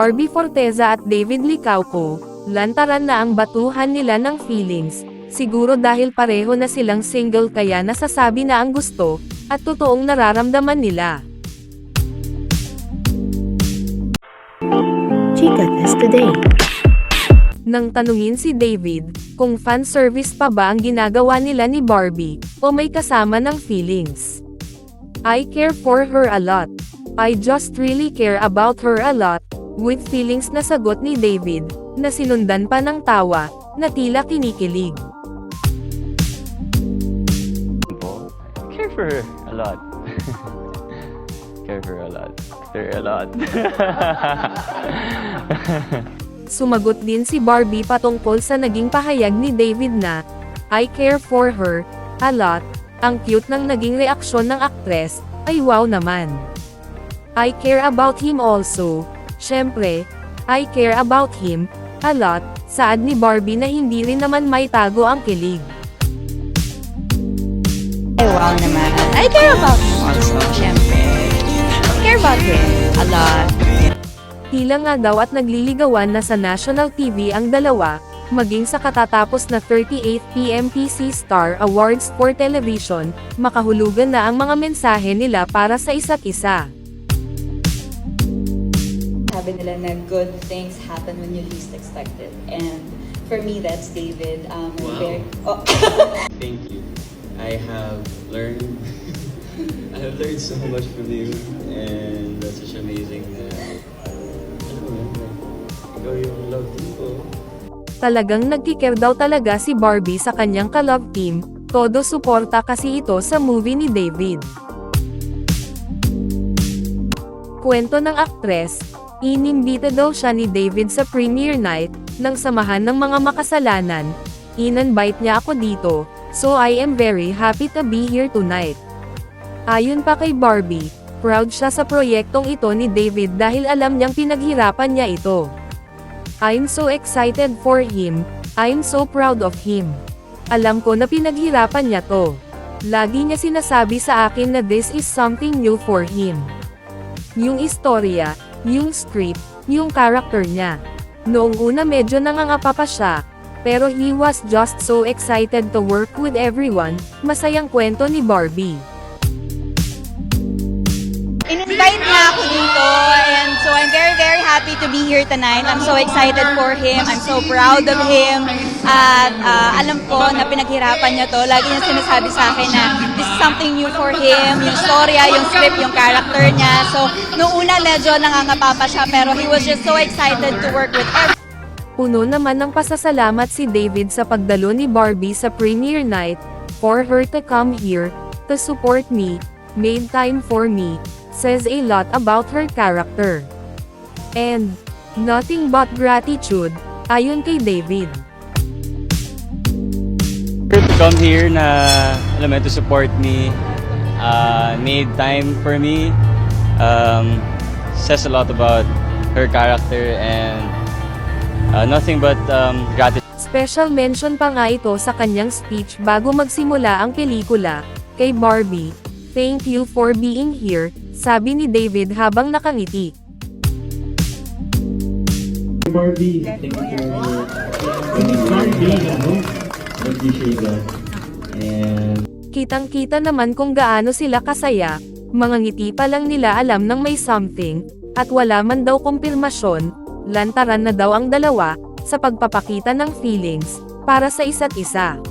Barbie Forteza at David Licauco, lantaran na ang batuhan nila ng feelings, siguro dahil pareho na silang single kaya nasasabi na ang gusto, at totoong nararamdaman nila. Chica Test Today. Nang tanungin si David, kung fan service pa ba ang ginagawa nila ni Barbie, o may kasama ng feelings. I care for her a lot. I just really care about her a lot, with feelings na sagot ni David, na sinundan pa ng tawa, na tila kinikilig. Care for her a lot. care for her a lot. Care a lot. Sumagot din si Barbie patungkol sa naging pahayag ni David na, I care for her, a lot, ang cute ng naging reaksyon ng aktres, ay wow naman. I care about him also, syempre, I care about him, a lot, saad ni Barbie na hindi rin naman may tago ang kilig. Ay, wow naman. I care about him also, syempre. Care about him a lot. Tila nga daw at nagliligawan na sa national TV ang dalawa, maging sa katatapos na 38th PMPC Star Awards for Television, makahulugan na ang mga mensahe nila para sa isa't isa. Sabi nila na good things happen when you least expect it. And for me, that's David. Um, I'm very, oh, Thank you. I have learned I have learned so much from you and that's such amazing like, ikaw yung love team ko. Talagang nagkikare daw talaga si Barbie sa kanyang ka-love team, todo suporta kasi ito sa movie ni David. Kwento ng aktres, inimbita daw siya ni David sa premiere night, ng samahan ng mga makasalanan, in-invite niya ako dito, so I am very happy to be here tonight. Ayon pa kay Barbie, proud siya sa proyektong ito ni David dahil alam niyang pinaghirapan niya ito. I'm so excited for him, I'm so proud of him. Alam ko na pinaghirapan niya to. Lagi niya sinasabi sa akin na this is something new for him. Yung istorya, yung script, yung character niya. Noong una medyo nangangapa pa siya, pero he was just so excited to work with everyone, masayang kwento ni Barbie. In-invite niya ako dito happy to be here tonight. I'm so excited for him. I'm so proud of him. At ah, alam ko na pinaghirapan niya to. Lagi niya sinasabi sa akin na this is something new for him. Yung storya, yung script, yung character niya. So, noong una medyo nangangapa pa siya pero he was just so excited to work with everyone. Puno naman ng pasasalamat si David sa pagdalo ni Barbie sa premiere night, for her to come here, to support me, made time for me, says a lot about her character. And, nothing but gratitude, ayon kay David. To come here na, alam mo, to support me, uh, made time for me, um, says a lot about her character and uh, nothing but um, gratitude. Special mention pa nga ito sa kanyang speech bago magsimula ang pelikula, kay Barbie. Thank you for being here, sabi ni David habang nakangiti. Barbie, thank you for Barbie, ano? Appreciate that. And Kitang-kita naman kung gaano sila kasaya, mga ngiti pa lang nila alam nang may something, at wala man daw kumpirmasyon, lantaran na daw ang dalawa, sa pagpapakita ng feelings, para sa isa't isa.